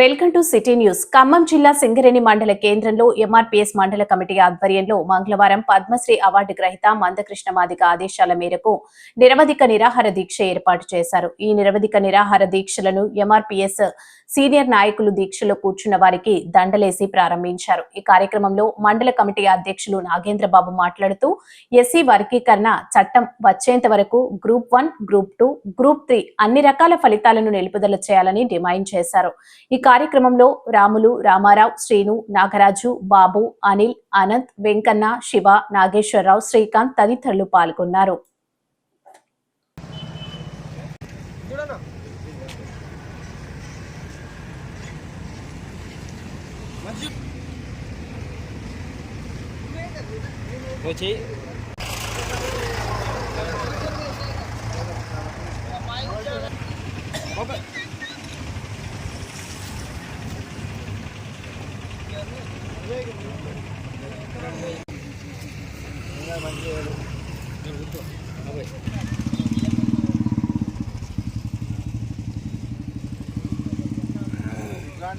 Welcome to city news. Khammam జిల్లా సింగరేణి మండల కేంద్రంలో ఎంఆర్పీఎస్ మండల కమిటీ ఆధ్వర్యంలో మంగళవారం పద్మశ్రీ అవార్డు గ్రహీత మందకృష్ణ మాదిక ఆదేశాల మేరకు నిరవధిక నిరాహార దీక్ష ఏర్పాటు చేశారు. ఈ నిరవధిక నిరాహార దీక్షలను ఎంఆర్పీఎస్ సీనియర్ నాయకులు దీక్షలో కూర్చున్న వారికి దండలేసి ప్రారంభించారు. ఈ కార్యక్రమంలో మండల కమిటీ అధ్యక్షులు నాగేంద్రబాబు మాట్లాడుతూ ఎస్సీ వర్గీకరణ చట్టం వచ్చేంత వరకు group one group two group three అన్ని రకాల ఫలితాలను నిలుపుదల చేయాలని డిమాండ్ చేశారు. ఈ కార్యక్రమంలో రాములు రామారావు శ్రీను నాగరాజు బాబు అనిల్ అనంత్ వెంకన్న శివ నాగేశ్వరరావు శ్రీకాంత్ తదితరులు పాల్గొన్నారు. వచ్చి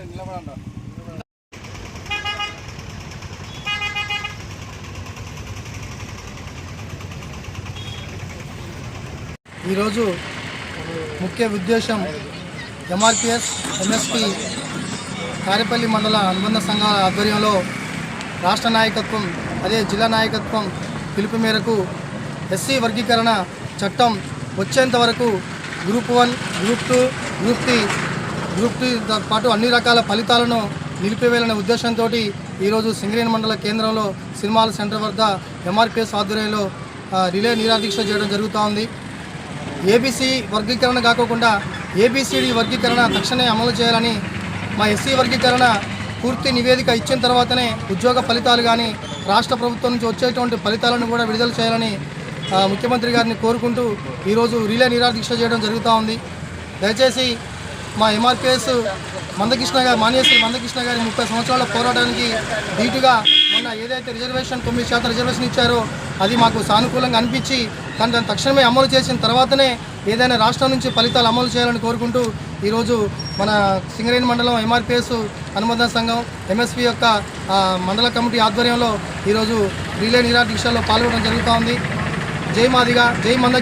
నిలబడండి ఈరోజు ముఖ్య ఉద్దేశం ఎంఆర్పిఎస్ ఎంఎస్పి కారేపల్లి మండల అనుబంధ సంఘాల ఆధ్వర్యంలో రాష్ట్ర నాయకత్వం అదే జిల్లా నాయకత్వం పిలుపు మేరకు ఎస్సీ వర్గీకరణ చట్టం వచ్చేంత వరకు group one group two group three group త్రీతో పాటు అన్ని రకాల ఫలితాలను నిలిపివేయాలనే ఉద్దేశంతో ఈరోజు సింగరేణి మండల కేంద్రంలో సినిమాల సెంటర్ వద్ద ఎంఆర్పిఎస్ ఆధ్వర్యంలో రిలే నిరాదీక్ష చేయడం జరుగుతూ ఉంది. ఏబీసీ వర్గీకరణ కాకుండా ఏబీసీడీ వర్గీకరణ తక్షణమే అమలు చేయాలని మా ఎస్సీ వర్గీకరణ పూర్తి నివేదిక ఇచ్చిన తర్వాతనే ఉద్యోగ ఫలితాలు కానీ రాష్ట్ర ప్రభుత్వం నుంచి వచ్చేటువంటి ఫలితాలను కూడా విడుదల చేయాలని ముఖ్యమంత్రి గారిని కోరుకుంటూ ఈరోజు రిలే నిరాదీక్ష చేయడం జరుగుతూ ఉంది. దయచేసి మా ఎంఆర్పిఎస్ మందకృష్ణ గారు మాన్యశ్రీ మందకృష్ణ గారి ముప్పై సంవత్సరాల పోరాటానికి ధీటుగా మొన్న ఏదైతే రిజర్వేషన్ తొమ్మిది శాతం రిజర్వేషన్ ఇచ్చారో అది మాకు సానుకూలంగా అనిపించి కానీ దాన్ని తక్షణమే అమలు చేసిన తర్వాతనే ఏదైనా రాష్ట్రం నుంచి ఫలితాలు అమలు చేయాలని కోరుకుంటూ ఈరోజు మన సింగరేణి మండలం ఎంఆర్పిఎస్ అనుబంధ సంఘం ఎంఎస్పి యొక్క మండల కమిటీ ఆధ్వర్యంలో ఈరోజు రిలే నిరాదీక్షలో పాల్గొనడం జరుగుతూ ఉంది. జై మాదిగా జై మంద